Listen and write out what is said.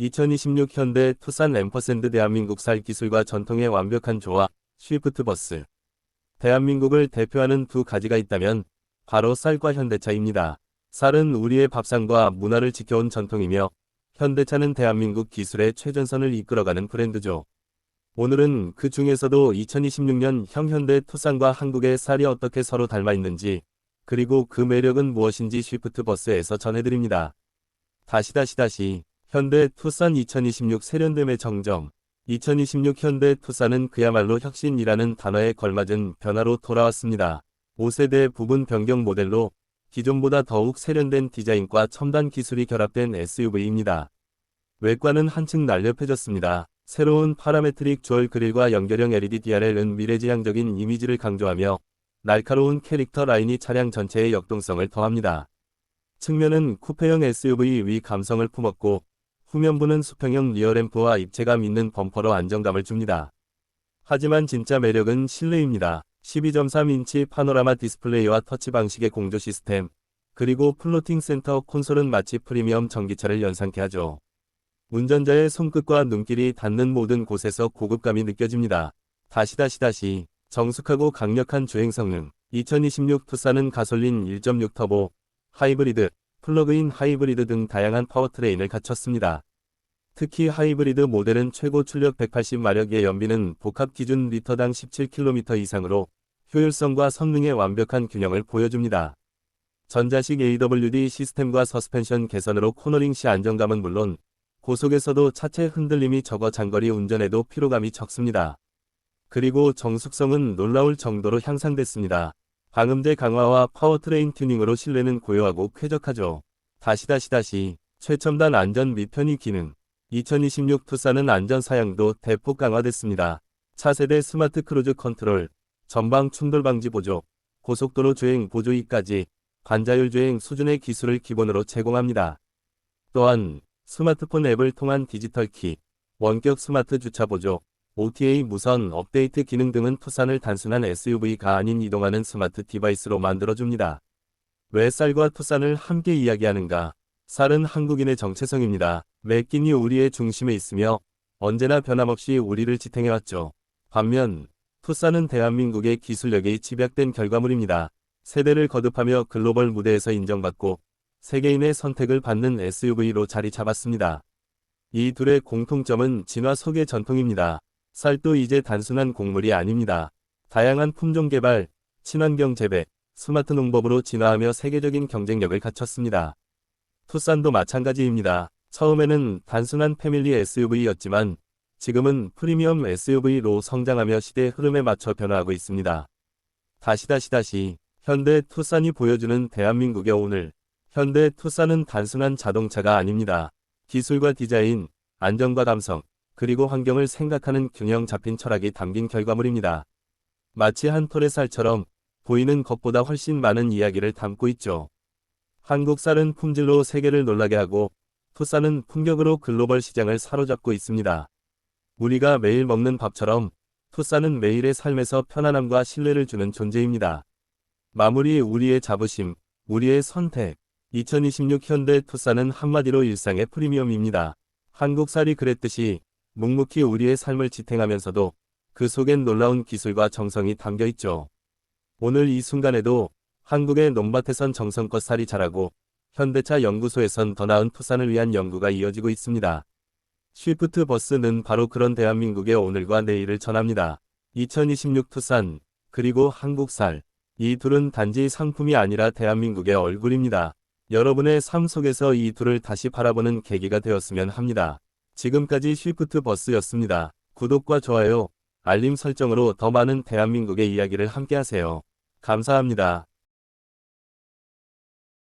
2026 현대 투싼 앰퍼샌드 대한민국 살 기술과 전통의 완벽한 조화, 쉬프트 버스. 대한민국을 대표하는 두 가지가 있다면 바로 쌀과 현대차입니다. 쌀은 우리의 밥상과 문화를 지켜온 전통이며 현대차는 대한민국 기술의 최전선을 이끌어가는 브랜드죠. 오늘은 그 중에서도 2026년 형현대 투싼과 한국의 쌀이 어떻게 서로 닮아 있는지 그리고 그 매력은 무엇인지 쉬프트 버스에서 전해드립니다. 다시 다시 다시 현대 투싼 2026 세련됨의 정점 2026 현대 투싼은 그야말로 혁신이라는 단어에 걸맞은 변화로 돌아왔습니다. 5세대 부분 변경 모델로 기존보다 더욱 세련된 디자인과 첨단 기술이 결합된 SUV입니다. 외관은 한층 날렵해졌습니다. 새로운 파라메트릭 주얼 그릴과 연결형 LED DRL은 미래지향적인 이미지를 강조하며 날카로운 캐릭터 라인이 차량 전체의 역동성을 더합니다. 측면은 쿠페형 SUV 위 감성을 품었고 후면부는 수평형 리어램프와 입체감 있는 범퍼로 안정감을 줍니다. 하지만 진짜 매력은 실내입니다. 12.3인치 파노라마 디스플레이와 터치 방식의 공조 시스템, 그리고 플로팅 센터 콘솔은 마치 프리미엄 전기차를 연상케 하죠. 운전자의 손끝과 눈길이 닿는 모든 곳에서 고급감이 느껴집니다. 다시 다시 다시 정숙하고 강력한 주행 성능 2026 투싼은 가솔린 1.6 터보, 하이브리드, 플러그인 하이브리드 등 다양한 파워트레인을 갖췄습니다. 특히 하이브리드 모델은 최고 출력 180마력의 연비는 복합 기준 리터당 17km 이상으로 효율성과 성능의 완벽한 균형을 보여줍니다. 전자식 AWD 시스템과 서스펜션 개선으로 코너링 시 안정감은 물론 고속에서도 차체 흔들림이 적어 장거리 운전에도 피로감이 적습니다. 그리고 정숙성은 놀라울 정도로 향상됐습니다. 방음제 강화와 파워트레인 튜닝으로 실내는 고요하고 쾌적하죠. 다시 다시 다시 최첨단 안전 및 편의 기능 2026 투싼은 안전 사양도 대폭 강화됐습니다. 차세대 스마트 크루즈 컨트롤, 전방 충돌 방지 보조, 고속도로 주행 보조이까지 반자율 주행 수준의 기술을 기본으로 제공합니다. 또한 스마트폰 앱을 통한 디지털 키, 원격 스마트 주차 보조, OTA 무선 업데이트 기능 등은 투싼을 단순한 SUV가 아닌 이동하는 스마트 디바이스로 만들어줍니다. 왜 쌀과 투싼을 함께 이야기하는가? 쌀은 한국인의 정체성입니다. 매 끼니 우리의 중심에 있으며 언제나 변함없이 우리를 지탱해왔죠. 반면 투싼은 대한민국의 기술력이 집약된 결과물입니다. 세대를 거듭하며 글로벌 무대에서 인정받고 세계인의 선택을 받는 SUV로 자리 잡았습니다. 이 둘의 공통점은 진화 속의 전통입니다. 쌀도 이제 단순한 곡물이 아닙니다. 다양한 품종 개발, 친환경 재배, 스마트 농법으로 진화하며 세계적인 경쟁력을 갖췄습니다. 투싼도 마찬가지입니다. 처음에는 단순한 패밀리 SUV였지만 지금은 프리미엄 SUV로 성장하며 시대 흐름에 맞춰 변화하고 있습니다. 다시 다시 다시 현대 투싼이 보여주는 대한민국의 오늘 현대 투싼은 단순한 자동차가 아닙니다. 기술과 디자인, 안정과 감성, 그리고 환경을 생각하는 균형 잡힌 철학이 담긴 결과물입니다. 마치 한 톨의 쌀처럼 보이는 것보다 훨씬 많은 이야기를 담고 있죠. 한국 쌀은 품질로 세계를 놀라게 하고 투싼은 품격으로 글로벌 시장을 사로잡고 있습니다. 우리가 매일 먹는 밥처럼 투싼은 매일의 삶에서 편안함과 신뢰를 주는 존재입니다. 마무리 우리의 자부심, 우리의 선택. 2026 현대 투싼은 한마디로 일상의 프리미엄입니다. 한국 쌀이 그랬듯이 묵묵히 우리의 삶을 지탱하면서도 그 속엔 놀라운 기술과 정성이 담겨 있죠. 오늘 이 순간에도 한국의 논밭에선 정성껏 쌀이 자라고 현대차 연구소에선 더 나은 투싼을 위한 연구가 이어지고 있습니다. 쉬프트 버스는 바로 그런 대한민국의 오늘과 내일을 전합니다. 2026 투싼, 그리고 한국쌀. 이 둘은 단지 상품이 아니라 대한민국의 얼굴입니다. 여러분의 삶 속에서 이 둘을 다시 바라보는 계기가 되었으면 합니다. 지금까지 쉬프트 버스였습니다. 구독과 좋아요, 알림 설정으로 더 많은 대한민국의 이야기를 함께하세요. 감사합니다.